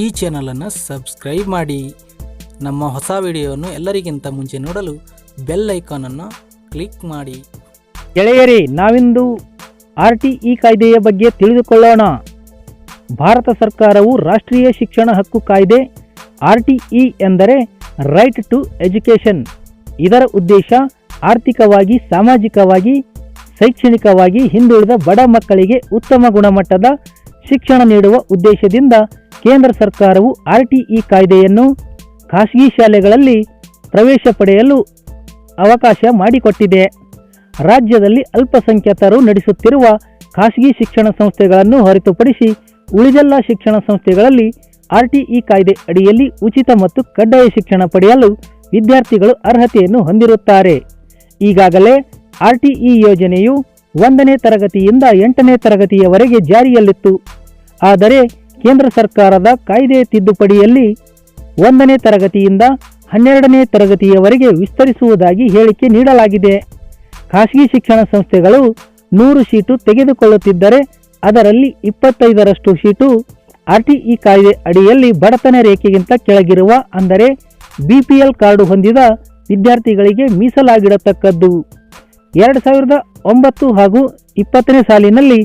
ಈ ಚಾನಲನ್ನು ಸಬ್ಸ್ಕ್ರೈಬ್ ಮಾಡಿ. ನಮ್ಮ ಹೊಸ ವಿಡಿಯೋವನ್ನು ಎಲ್ಲರಿಗಿಂತ ಮುಂಚೆ ನೋಡಲು ಬೆಲ್ ಐಕಾನನ್ನು ಕ್ಲಿಕ್ ಮಾಡಿ. ಗೆಳೆಯರೇ, ನಾವಿಂದು ಆರ್ ಟಿ ಇ ಕಾಯ್ದೆಯ ಬಗ್ಗೆ ತಿಳಿದುಕೊಳ್ಳೋಣ. ಭಾರತ ಸರ್ಕಾರವು ರಾಷ್ಟ್ರೀಯ ಶಿಕ್ಷಣ ಹಕ್ಕು ಕಾಯ್ದೆ, ಆರ್ ಟಿ ಇ ಎಂದರೆ ರೈಟ್ ಟು ಎಜುಕೇಷನ್ ಇದರ ಉದ್ದೇಶ ಆರ್ಥಿಕವಾಗಿ, ಸಾಮಾಜಿಕವಾಗಿ, ಶೈಕ್ಷಣಿಕವಾಗಿ ಹಿಂದುಳಿದ ಬಡ ಮಕ್ಕಳಿಗೆ ಉತ್ತಮ ಗುಣಮಟ್ಟದ ಶಿಕ್ಷಣ ನೀಡುವ ಉದ್ದೇಶದಿಂದ ಕೇಂದ್ರ ಸರ್ಕಾರವು ಆರ್ಟಿಇ ಕಾಯ್ದೆಯನ್ನು ಖಾಸಗಿ ಶಾಲೆಗಳಲ್ಲಿ ಪ್ರವೇಶ ಪಡೆಯಲು ಅವಕಾಶ ಮಾಡಿಕೊಟ್ಟಿದೆ. ರಾಜ್ಯದಲ್ಲಿ ಅಲ್ಪಸಂಖ್ಯಾತರು ನಡೆಸುತ್ತಿರುವ ಖಾಸಗಿ ಶಿಕ್ಷಣ ಸಂಸ್ಥೆಗಳನ್ನು ಹೊರತುಪಡಿಸಿ ಉಳಿದೆಲ್ಲ ಶಿಕ್ಷಣ ಸಂಸ್ಥೆಗಳಲ್ಲಿ ಆರ್ಟಿಇ ಕಾಯ್ದೆ ಅಡಿಯಲ್ಲಿ ಉಚಿತ ಮತ್ತು ಕಡ್ಡಾಯ ಶಿಕ್ಷಣ ಪಡೆಯಲು ವಿದ್ಯಾರ್ಥಿಗಳು ಅರ್ಹತೆಯನ್ನು ಹೊಂದಿರುತ್ತಾರೆ. ಈಗಾಗಲೇ ಆರ್ಟಿಇ ಯೋಜನೆಯು ಒಂದನೇ ತರಗತಿಯಿಂದ ಎಂಟನೇ ತರಗತಿಯವರೆಗೆ ಜಾರಿಯಲ್ಲಿತ್ತು. ಆದರೆ ಕೇಂದ್ರ ಸರ್ಕಾರದ ಕಾಯ್ದೆ ತಿದ್ದುಪಡಿಯಲ್ಲಿ ಒಂದನೇ ತರಗತಿಯಿಂದ ಹನ್ನೆರಡನೇ ತರಗತಿಯವರೆಗೆ ವಿಸ್ತರಿಸುವುದಾಗಿ ಹೇಳಿಕೆ ನೀಡಲಾಗಿದೆ. ಖಾಸಗಿ ಶಿಕ್ಷಣ ಸಂಸ್ಥೆಗಳು ನೂರು ಸೀಟು ತೆಗೆದುಕೊಳ್ಳುತ್ತಿದ್ದರೆ ಅದರಲ್ಲಿ ಇಪ್ಪತ್ತೈದರಷ್ಟು ಸೀಟು ಆರ್ಟಿಇ ಕಾಯ್ದೆ ಅಡಿಯಲ್ಲಿ ಬಡತನ ರೇಖೆಗಿಂತ ಕೆಳಗಿರುವ ಅಂದರೆ ಬಿಪಿಎಲ್ ಕಾರ್ಡು ಹೊಂದಿದ ವಿದ್ಯಾರ್ಥಿಗಳಿಗೆ ಮೀಸಲಾಗಿಡತಕ್ಕದ್ದು. ಎರಡು ಸಾವಿರದ ಒಂಬತ್ತು ಹಾಗೂ ಇಪ್ಪತ್ತನೇ ಸಾಲಿನಲ್ಲಿ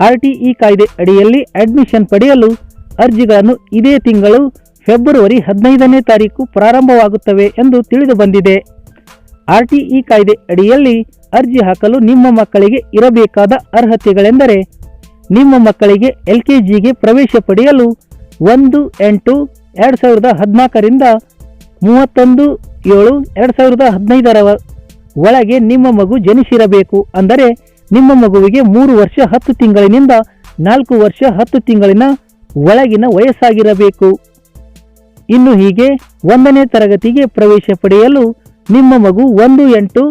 ಆರ್ಟಿಇ ಕಾಯ್ದೆ ಅಡಿಯಲ್ಲಿ ಅಡ್ಮಿಷನ್ ಪಡೆಯಲು ಅರ್ಜಿಗಳನ್ನು ಇದೇ ತಿಂಗಳು ಫೆಬ್ರವರಿ ಹದಿನೈದನೇ ತಾರೀಕು ಪ್ರಾರಂಭವಾಗುತ್ತವೆ ಎಂದು ತಿಳಿದು ಬಂದಿದೆ. ಆರ್ಟಿಇ ಕಾಯ್ದೆ ಅಡಿಯಲ್ಲಿ ಅರ್ಜಿ ಹಾಕಲು ನಿಮ್ಮ ಮಕ್ಕಳಿಗೆ ಇರಬೇಕಾದ ಅರ್ಹತೆಗಳೆಂದರೆ ನಿಮ್ಮ ಮಕ್ಕಳಿಗೆ ಎಲ್ ಕೆ ಜಿಗೆ ಪ್ರವೇಶ ಪಡೆಯಲು ಒಂದು, ಎಂಟು, ಎರಡು ಸಾವಿರದ ಹದಿನಾಲ್ಕರಿಂದ ಮೂವತ್ತೊಂದು, ಏಳು, ಎರಡು ಸಾವಿರದ ಹದಿನೈದರ ಒಳಗೆ ನಿಮ್ಮ ಮಗು ಜನಿಸಿರಬೇಕು. ಅಂದರೆ ನಿಮ್ಮ ಮಗುವಿಗೆ ಮೂರು ವರ್ಷ ಹತ್ತು ತಿಂಗಳಿನಿಂದ ನಾಲ್ಕು ವರ್ಷ ಹತ್ತು ತಿಂಗಳಿನ ಒಳಗಿನ ವಯಸ್ಸಾಗಿರಬೇಕು. ಇನ್ನು ಹೀಗೆ ಒಂದನೇ ತರಗತಿಗೆ ಪ್ರವೇಶ ಪಡೆಯಲು ನಿಮ್ಮ ಮಗು ಒಂದು ಎಂಟು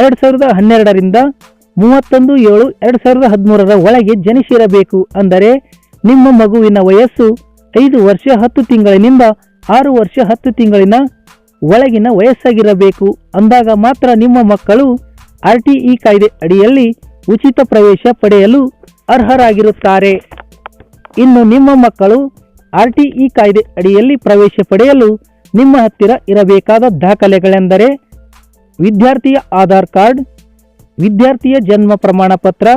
ಎರಡು ಸಾವಿರದ ಹನ್ನೆರಡರಿಂದ ಮೂವತ್ತೊಂದು ಏಳು ಎರಡು ಸಾವಿರದ ಹದಿಮೂರರ ಒಳಗೆ ಜನಿಸಿರಬೇಕು. ಅಂದರೆ ನಿಮ್ಮ ಮಗುವಿನ ವಯಸ್ಸು ಐದು ವರ್ಷ ಹತ್ತು ತಿಂಗಳಿನಿಂದ ಆರು ವರ್ಷ ಹತ್ತು ತಿಂಗಳಿನ ಒಳಗಿನ ವಯಸ್ಸಾಗಿರಬೇಕು. ಅಂದಾಗ ಮಾತ್ರ ನಿಮ್ಮ ಮಕ್ಕಳು ಆರ್ ಟಿ ಇ ಕಾಯ್ದೆ ಅಡಿಯಲ್ಲಿ ಉಚಿತ ಪ್ರವೇಶ ಪಡೆಯಲು ಅರ್ಹರಾಗಿರುತ್ತಾರೆ. ಇನ್ನು ನಿಮ್ಮ ಮಕ್ಕಳು ಆರ್ ಟಿ ಇ ಕಾಯ್ದೆ ಅಡಿಯಲ್ಲಿ ಪ್ರವೇಶ ಪಡೆಯಲು ನಿಮ್ಮ ಹತ್ತಿರ ಇರಬೇಕಾದ ದಾಖಲೆಗಳೆಂದರೆ ವಿದ್ಯಾರ್ಥಿಯ ಆಧಾರ್ ಕಾರ್ಡ್, ವಿದ್ಯಾರ್ಥಿಯ ಜನ್ಮ ಪ್ರಮಾಣ ಪತ್ರ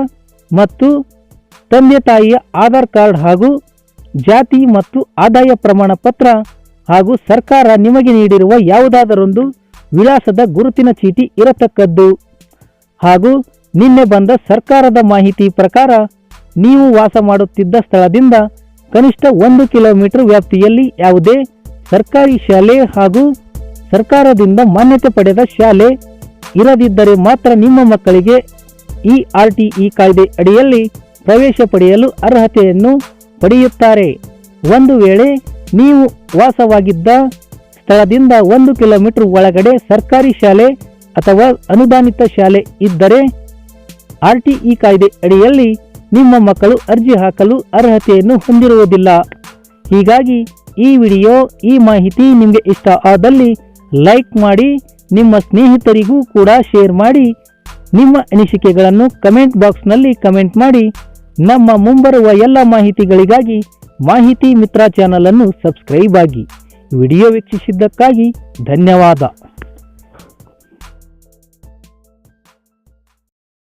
ಮತ್ತು ತಂದೆ ತಾಯಿಯ ಆಧಾರ್ ಕಾರ್ಡ್ ಹಾಗೂ ಜಾತಿ ಮತ್ತು ಆದಾಯ ಪ್ರಮಾಣ ಪತ್ರ ಹಾಗೂ ಸರ್ಕಾರ ನಿಮಗೆ ನೀಡಿರುವ ಯಾವುದಾದರೊಂದು ವಿಳಾಸದ ಗುರುತಿನ ಚೀಟಿ ಇರತಕ್ಕದ್ದು ಹಾಗೂ ನಿನ್ನೆ ಬಂದ ಸರ್ಕಾರದ ಮಾಹಿತಿ ಪ್ರಕಾರ ನೀವು ವಾಸ ಮಾಡುತ್ತಿದ್ದ ಸ್ಥಳದಿಂದ ಕನಿಷ್ಠ ಒಂದು ಕಿಲೋಮೀಟರ್ ವ್ಯಾಪ್ತಿಯಲ್ಲಿ ಯಾವುದೇ ಸರ್ಕಾರಿ ಶಾಲೆ ಹಾಗೂ ಸರ್ಕಾರದಿಂದ ಮಾನ್ಯತೆ ಪಡೆದ ಶಾಲೆ ಇರದಿದ್ದರೆ ಮಾತ್ರ ನಿಮ್ಮ ಮಕ್ಕಳಿಗೆ ಈ ಆರ್ ಟಿ ಇ ಕಾಯ್ದೆ ಅಡಿಯಲ್ಲಿ ಪ್ರವೇಶ ಪಡೆಯಲು ಅರ್ಹತೆಯನ್ನು ಪಡೆಯುತ್ತಾರೆ. ಒಂದು ವೇಳೆ ನೀವು ವಾಸವಾಗಿದ್ದ ಸ್ಥಳದಿಂದ ಒಂದು ಕಿಲೋಮೀಟರ್ ಒಳಗಡೆ ಸರ್ಕಾರಿ ಶಾಲೆ ಅಥವಾ ಅನುದಾನಿತ ಶಾಲೆ ಇದ್ದರೆ ಆರ್ ಟಿ ಇ ಕಾಯ್ದೆ ಅಡಿಯಲ್ಲಿ ನಿಮ್ಮ ಮಕ್ಕಳು ಅರ್ಜಿ ಹಾಕಲು ಅರ್ಹತೆಯನ್ನು ಹೊಂದಿರುವುದಿಲ್ಲ. ಹೀಗಾಗಿ ಈ ವಿಡಿಯೋ, ಈ ಮಾಹಿತಿ ನಿಮಗೆ ಇಷ್ಟ ಆದಲ್ಲಿ ಲೈಕ್ ಮಾಡಿ, ನಿಮ್ಮ ಸ್ನೇಹಿತರಿಗೂ ಕೂಡ ಶೇರ್ ಮಾಡಿ, ನಿಮ್ಮ ಅನಿಸಿಕೆಗಳನ್ನು ಕಮೆಂಟ್ ಬಾಕ್ಸ್ನಲ್ಲಿ ಕಮೆಂಟ್ ಮಾಡಿ, ನಮ್ಮ ಮುಂಬರುವ ಎಲ್ಲ ಮಾಹಿತಿಗಳಿಗಾಗಿ ಮಾಹಿತಿ ಮಿತ್ರ ಚಾನಲನ್ನು ಸಬ್ಸ್ಕ್ರೈಬ್ ಆಗಿ ವಿಡಿಯೋ ವೀಕ್ಷಿಸಿದ್ದಕ್ಕಾಗಿ ಧನ್ಯವಾದ.